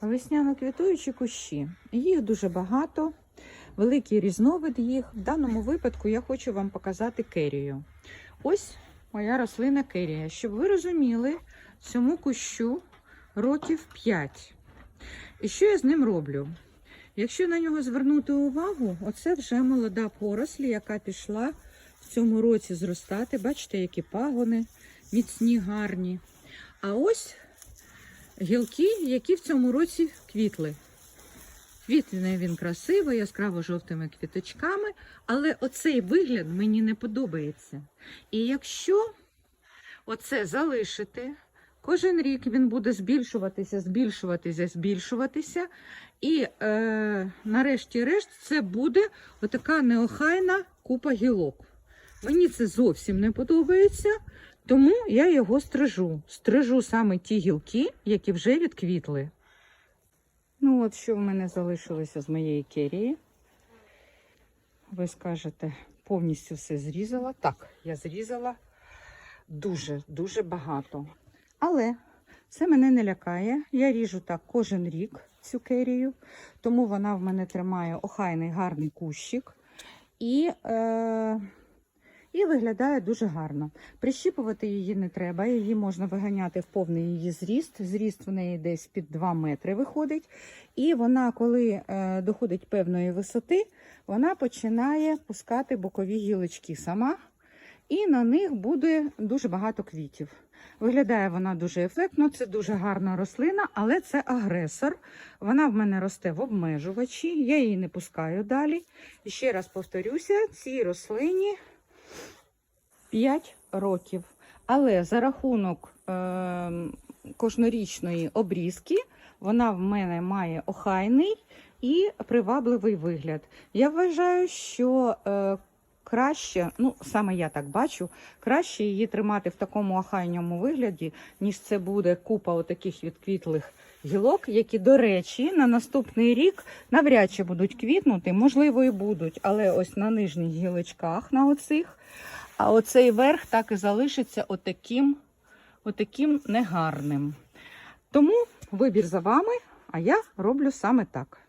Весняно-квітуючі кущі. Їх дуже багато, великий різновид їх. В даному випадку я хочу вам показати керію. Ось моя рослина керія. Щоб ви розуміли, цьому кущу років 5. І що я з ним роблю? Якщо на нього звернути увагу, оце вже молода поросль, яка пішла в цьому році зростати. Бачите, які пагони міцні, гарні. А ось гілки, які в цьому році квітли. Квітне він красиво, яскраво жовтими квіточками, але оцей вигляд мені не подобається. І якщо оце залишити, кожен рік він буде збільшуватися, збільшуватися, збільшуватися. І е, нарешті-решт це буде отака неохайна купа гілок. Мені це зовсім не подобається, тому я його стрижу. Стрижу саме ті гілки, які вже відквітли. Ну, от що в мене залишилося з моєї керії. Ви скажете, повністю все зрізала. Так, я зрізала дуже, дуже багато. Але це мене не лякає. Я ріжу так кожен рік цю керію, тому вона в мене тримає охайний гарний кущик. І, е, і виглядає дуже гарно. Прищіпувати її не треба, її можна виганяти в повний її зріст. Зріст в неї десь під 2 метри виходить. І вона, коли е, доходить певної висоти, вона починає пускати бокові гілочки сама, і на них буде дуже багато квітів. Виглядає вона дуже ефектно, це дуже гарна рослина, але це агресор. Вона в мене росте в обмежувачі, я її не пускаю далі. І ще раз повторюся, цій рослині 5 років. Але за рахунок е, кожнорічної обрізки вона в мене має охайний і привабливий вигляд. Я вважаю, що е, краще, ну саме я так бачу, краще її тримати в такому охайному вигляді, ніж це буде купа отаких відквітлих гілок, які, до речі, на наступний рік навряд чи будуть квітнути, можливо, і будуть, але ось на нижніх гілочках, на оцих. А оцей верх так і залишиться отаким, отаким негарним. Тому вибір за вами, а я роблю саме так.